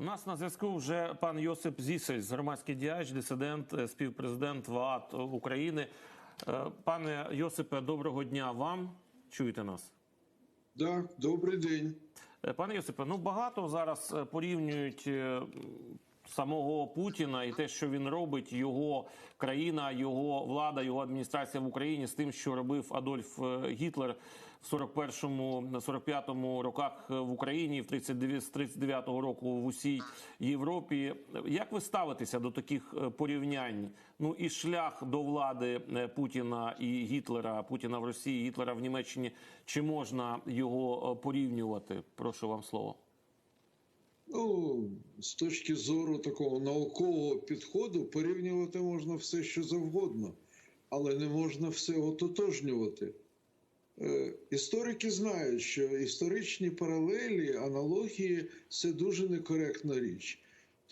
У нас на зв'язку вже пан Йосип Зісель, громадський діяч, дисидент, е, співпрезидент ВААТ України. Е, Пане Йосипе, доброго дня вам. Чуєте нас? Так, добрий день. Е, Пане Йосипе, ну багато зараз порівнюють самого Путіна і те, що він робить, його країна, його влада, його адміністрація в Україні з тим, що робив Адольф е, Гітлер в 41-му, 45-му роках е, в Україні, в 39, з 39-го року в усій Європі. Як ви ставитеся до таких е, порівнянь? Ну і шлях до влади Путіна і Гітлера, Путіна в Росії, Гітлера в Німеччині. Чи можна його порівнювати? Прошу вам слово. Ну, з точки зору такого наукового підходу порівнювати можна все, що завгодно, але не можна все ототожнювати. Е, історики знають, що історичні паралелі, аналогії це дуже некоректна річ.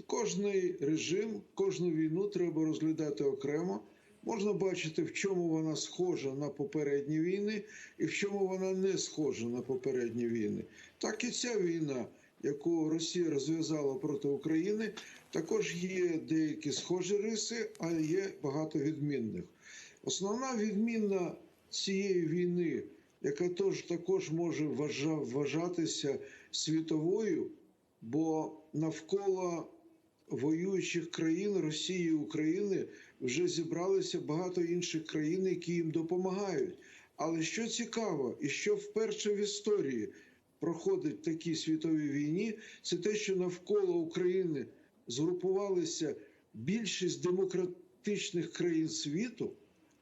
Кожний режим, кожну війну треба розглядати окремо. Можна бачити, в чому вона схожа на попередні війни, і в чому вона не схожа на попередні війни. Так і ця війна, яку Росія розв'язала проти України, також є деякі схожі риси, а є багато відмінних. Основна відмінна цієї війни, яка тож також може вважатися світовою, бо навколо воюючих країн Росії і України вже зібралися багато інших країн, які їм допомагають. Але що цікаво, і що вперше в історії проходить в такій світовій війні, це те, що навколо України згрупувалися більшість демократичних країн світу,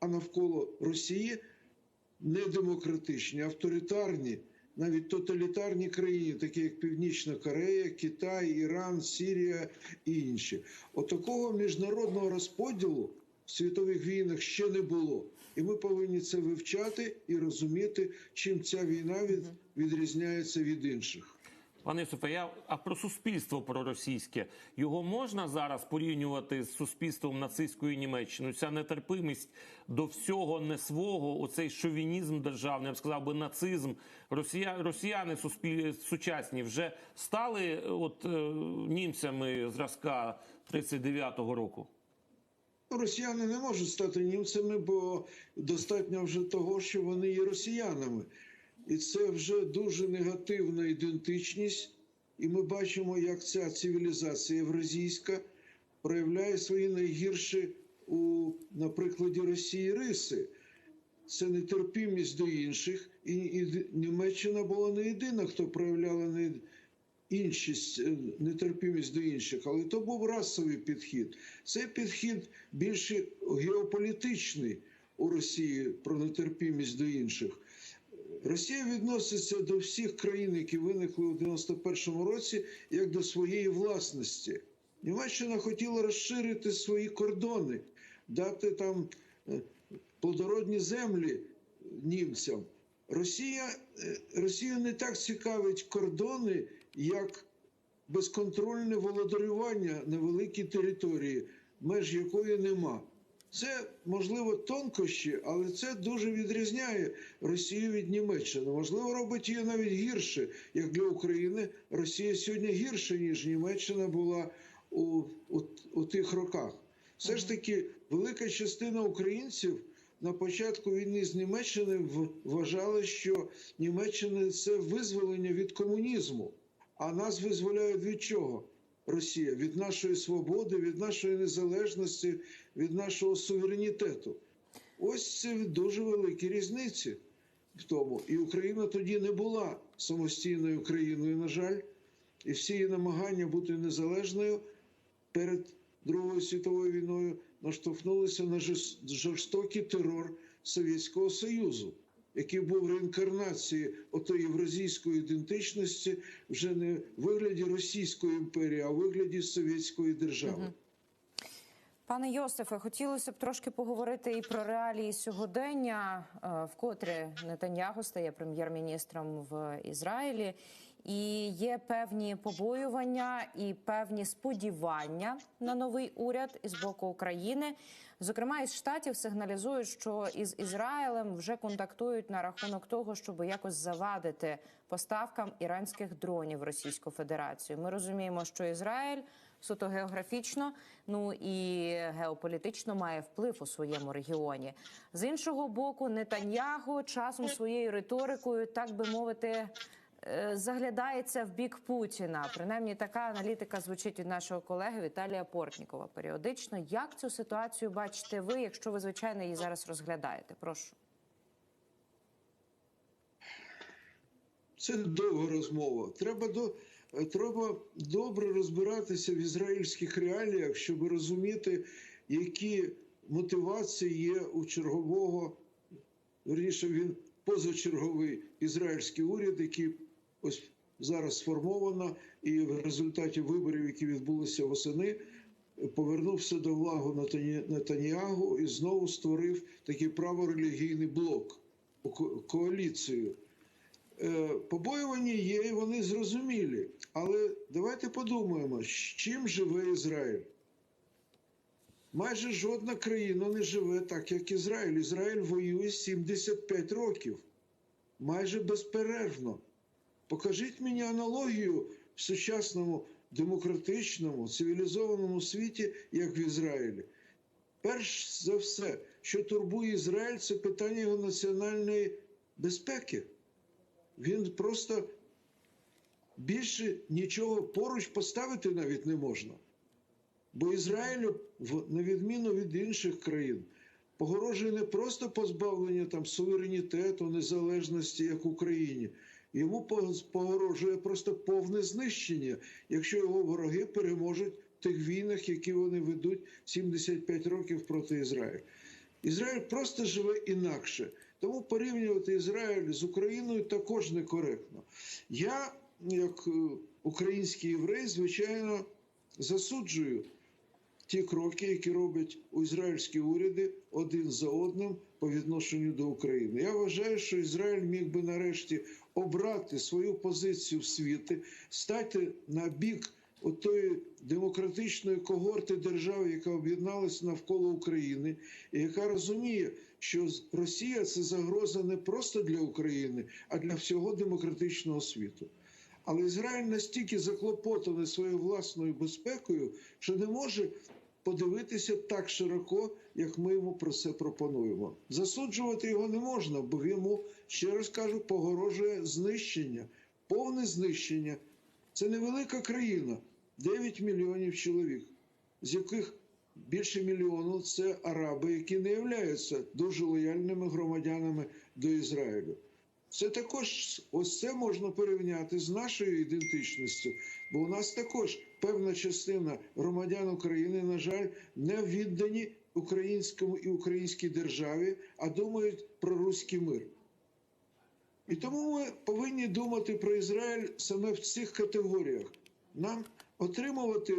а навколо Росії недемократичні, авторитарні, навіть тоталітарні країни, такі як Північна Корея, Китай, Іран, Сірія і інші. Отакого міжнародного розподілу в світових війнах ще не було. І ми повинні це вивчати і розуміти, чим ця війна від, відрізняється від інших. Пане Юсифе, я а про суспільство проросійське його можна зараз порівнювати з суспільством нацистської Німеччини? Ця нетерпимість до всього не свого, оцей шовінізм державний, я б сказав би нацизм. Росія, росіяни суспіль, сучасні вже стали е, от е, німцями зразка 39-го року. Ну, Росіяни не можуть стати німцями, бо достатньо вже того, що вони є росіянами. І це вже дуже негативна ідентичність. І ми бачимо, як ця цивілізація євразійська проявляє свої найгірші у, на прикладі Росії риси. Це нетерпімість до інших, і, і Німеччина була не єдина, хто проявляла іншість, е, нетерпімість до інших, але то був расовий підхід. Цей підхід більше геополітичний у Росії про нетерпімість до інших. Росія відноситься до всіх країн, які виникли у 91-му році, як до своєї власності. Німеччина хотіла розширити свої кордони, дати там е, плодородні землі німцям. Росія, е, Росію не так цікавить кордони, як безконтрольне володарювання на великій території, меж якої нема. Це можливо тонкощі, але це дуже відрізняє Росію від Німеччини. Можливо, робить її навіть гірше, як для України. Росія сьогодні гірша ніж Німеччина була у, у, у тих роках. Все ж таки, велика частина українців на початку війни з Німеччини в- вважали, що Німеччина це визволення від комунізму. А нас визволяють від чого? Росія від нашої свободи, від нашої незалежності, від нашого суверенітету. Ось це дуже великі різниці в тому. І Україна тоді не була самостійною країною, на жаль, і всі її намагання бути незалежною перед Другою світовою війною наштовхнулися на жорстокий терор Совєтського Союзу, який був реінкарнацією отої євразійської ідентичності вже не в вигляді Російської імперії, а в вигляді Совєтської держави. Пане Йосифе, хотілося б трошки поговорити і про реалії сьогодення, е, вкотре Нетаньяго стає прем'єр-міністром в Ізраїлі. І є певні побоювання і певні сподівання на новий уряд із боку України. Зокрема, із штатів сигналізують, що із Ізраїлем вже контактують на рахунок того, щоб якось завадити поставкам іранських дронів Російську Федерацію. Ми розуміємо, що Ізраїль суто географічно, ну і геополітично має вплив у своєму регіоні. З іншого боку, Нетаньягу часом своєю риторикою, так би мовити. Е, Заглядається в бік Путіна. Принаймні, така аналітика звучить від нашого колеги Віталія Портнікова періодично. Як цю ситуацію бачите ви, якщо ви звичайно її зараз розглядаєте? Прошу. Це довга розмова. Треба до треба добре розбиратися в ізраїльських реаліях, щоб розуміти, які мотивації є у чергового, верніше він позачерговий ізраїльський уряд, який ось зараз сформовано, і в результаті виборів, які відбулися восени, повернувся до влади Нетані- Нетаньягу і знову створив такий праворелігійний блок, ко- коаліцію. Е, Побоювання є, і вони зрозумілі. Але давайте подумаємо, з чим живе Ізраїль. Майже жодна країна не живе так, як Ізраїль. Ізраїль воює 75 років, майже безперервно. Покажіть мені аналогію в сучасному демократичному, цивілізованому світі, як в Ізраїлі. Перш за все, що турбує Ізраїль, це питання його національної безпеки. Він просто більше нічого поруч поставити навіть не можна. Бо Ізраїлю, на відміну від інших країн, погрожує не просто позбавлення там суверенітету, незалежності, як Україні. Йому погрожує просто повне знищення, якщо його вороги переможуть в тих війнах, які вони ведуть 75 років проти Ізраїлю. Ізраїль просто живе інакше. Тому порівнювати Ізраїль з Україною також некоректно. Я, як е, український єврей, звичайно, засуджую ті кроки, які роблять ізраїльські уряди один за одним по відношенню до України. Я вважаю, що Ізраїль міг би нарешті обрати свою позицію в світі, стати на бік отої демократичної когорти держав, яка об'єдналася навколо України, і яка розуміє, що Росія це загроза не просто для України, а для всього демократичного світу. Але Ізраїль настільки заклопотаний своєю власною безпекою, що не може подивитися так широко, як ми йому про це пропонуємо. Засуджувати його не можна, бо йому, ще раз кажу, погрожує знищення, повне знищення. Це невелика країна, 9 мільйонів чоловік, з яких більше мільйону це араби, які не являються дуже лояльними громадянами до Ізраїлю. Це також ось це можна порівняти з нашою ідентичністю, бо у нас також певна частина громадян України, на жаль, не віддані українському і українській державі, а думають про руський мир. І тому ми повинні думати про Ізраїль саме в цих категоріях. Нам отримувати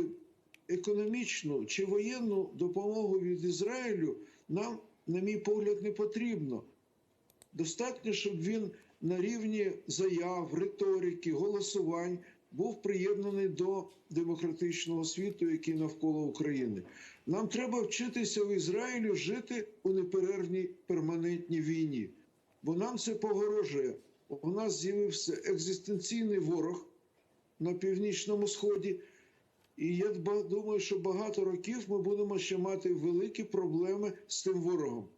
економічну чи воєнну допомогу від Ізраїлю нам, на мій погляд, не потрібно. Достатньо, щоб він на рівні заяв, риторики, голосувань був приєднаний до демократичного світу, який навколо України. Нам треба вчитися в Ізраїлю жити у неперервній перманентній війні, бо нам це погрожує. У нас з'явився екзистенційний ворог на північному сході. І я думаю, що багато років ми будемо ще мати великі проблеми з тим ворогом.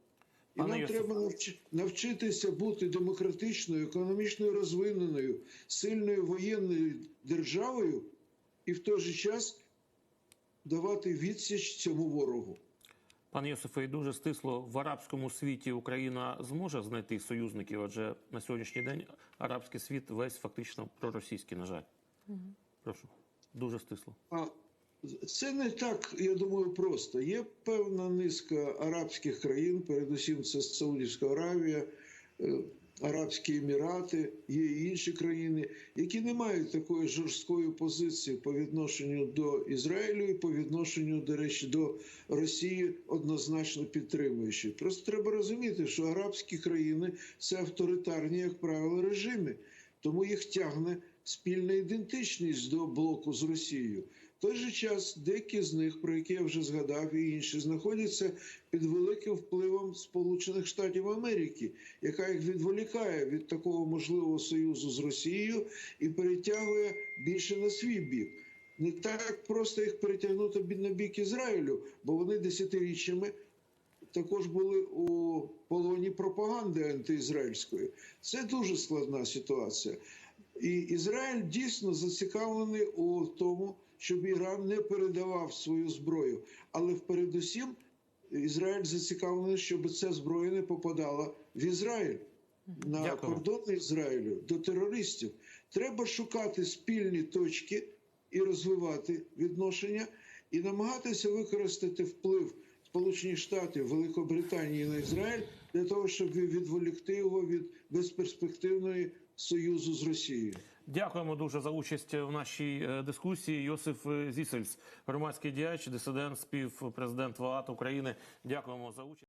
І Пане нам Йосифе. треба навчи- навчитися бути демократичною, економічно розвиненою, сильною воєнною державою і в той же час давати відсіч цьому ворогу. Пане Йосифе, і дуже стисло в арабському світі Україна зможе знайти союзників, адже на сьогоднішній день арабський світ весь фактично проросійський, на жаль. Прошу. Дуже стисло. А це не так, я думаю, просто. Є певна низка арабських країн, передусім це Саудівська Аравія, е, Арабські Емірати, є і інші країни, які не мають такої жорсткої позиції по відношенню до Ізраїлю і по відношенню, до речі, до Росії однозначно підтримуючи. Просто треба розуміти, що арабські країни це авторитарні, як правило, режими, тому їх тягне спільна ідентичність до блоку з Росією. Той же час деякі з них, про які я вже згадав, і інші знаходяться під великим впливом Сполучених Штатів Америки, яка їх відволікає від такого можливого союзу з Росією і перетягує більше на свій бік. Не так просто їх перетягнути на бік Ізраїлю, бо вони десятиріччями також були у полоні пропаганди антиізраїльської. Це дуже складна ситуація. І Ізраїль дійсно зацікавлений у тому, щоб Іран не передавав свою зброю. Але передусім Ізраїль зацікавлений, щоб ця зброя не попадала в Ізраїль на Дякую. кордони Ізраїлю до терористів. Треба шукати спільні точки і розвивати відношення, і намагатися використати вплив Сполучених Штатів, Великобританії на Ізраїль для того, щоб відволікти його від безперспективної союзу з Росією. Дякуємо дуже за участь в нашій е, дискусії. Йосиф е, Зісельс, громадський діяч, дисидент, співпрезидент ВААТ України. Дякуємо за участь.